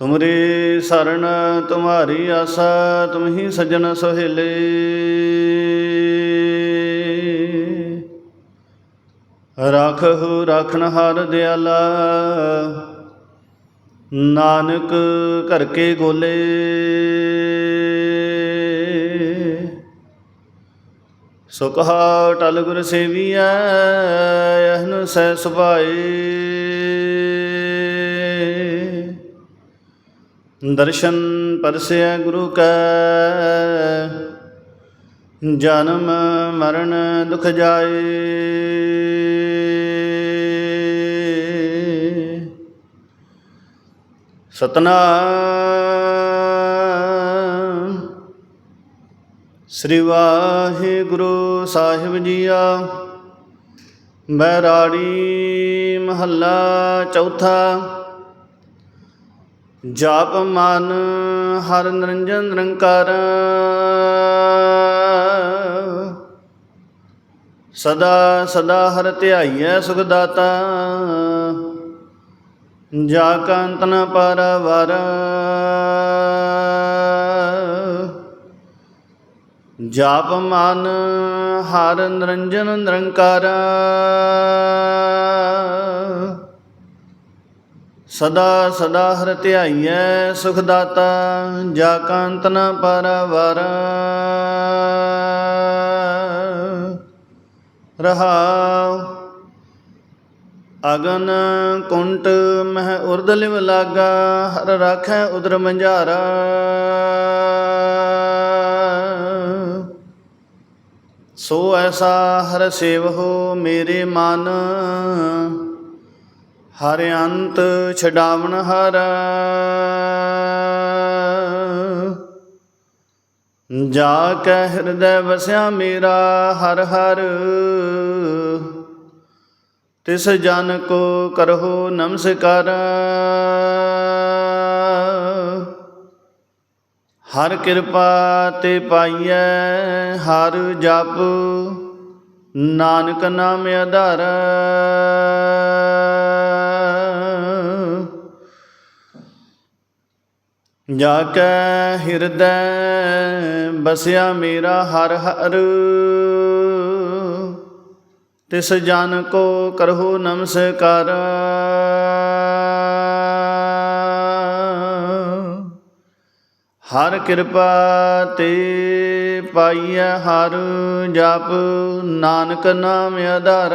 ਤੁਮਰੀ ਸਰਨ ਤੁਮਾਰੀ ਆਸਾ, ਤੁਮਹੀ ਸਜਣ ਸੋਹਿਲੇ। ਰਾਖਹੁ ਰਾਖਣ ਹਾਰ ਦਿਆਲਾ, ਨਾਨਕ ਘਰ ਕੇ ਗੋਲੇ। ਸੁਖਾ ਟਲ ਗੁਰ ਸੇਵੀਐ, ਅਹਨ ਸਹਿ ਸੁਭਾਏ। ਦਰਸ਼ਨ ਪਰਸਿਆ ਗੁਰੂ ਕੈ। ਜਨਮ ਮਰਨ ਦੁਖ ਜਾਏ। ਸਤਨਾਮ। ਸ੍ਰੀ ਵਾਹਿਗੁਰੂ ਸਾਹਿਬ ਜੀਆ। ਬੈਰਾੜੀ ਮਹੱਲਾ ਚੌਥਾ। ਜਾਪ ਮਨ ਹਰ ਨਿਰੰਜਨ ਨਿਰੰਕਾਰ। ਸਦਾ ਸਦਾ ਹਰ ਧਿਆਈਐ ਸੁਖ ਦਾਤਾ ਜਾ ਕਾ ਅੰਤ ਨ ਪਰਵਰ। ਜਾਪ ਮਨ ਹਰ ਨਿਰੰਜਨ ਨਿਰੰਕਾਰ। ਸਦਾ ਸਦਾ ਹਰ ਧਿਆਈਐ, ਸੁਖ ਦਾਤਾ, ਜਾ ਕਾ ਨ ਪਰਵਰ। ਰਹਾਉ, ਅਗਨ ਕੁੰਟ ਮਹਿ ਉਰਦ ਲਿਵ ਲਾਗਾ, ਹਰ ਰਾਖੈ ਉਦਰ ਮੰਝਾਰਾ। ਸੋ ਐਸਾ ਹਰ ਸੇਵ ਹੋ ਮੇਰੇ ਮਨ ਹਰ ਅੰਤ ਛਡਾਵਨ ਹਰ। ਜਾ ਕੈ ਹਿਰਦੈ ਵਸਿਆ ਮੇਰਾ ਹਰ ਹਰ। ਤਿਸ ਜਨ ਕੋ ਕਰਹੁ ਨਮਸਕਾਰ। ਹਰ ਕਿਰਪਾ ਤੇ ਪਾਈਐ ਹਰ ਜਪ। ਨਾਨਕ ਨਾਮ ਆਧਾਰ। ਜਾ ਕੈ ਹਿਰਦੈ ਬਸਿਆ ਮੇਰਾ ਹਰ ਹਰ। ਤਿਸ ਜਨ ਕੋ ਕਰਹੁ ਨਮਸਕਾਰ। ਹਰ ਕਿਰਪਾ ਤੇ ਪਾਈਐ ਹਰ ਜਪ। ਨਾਨਕ ਨਾਮ ਆਧਾਰ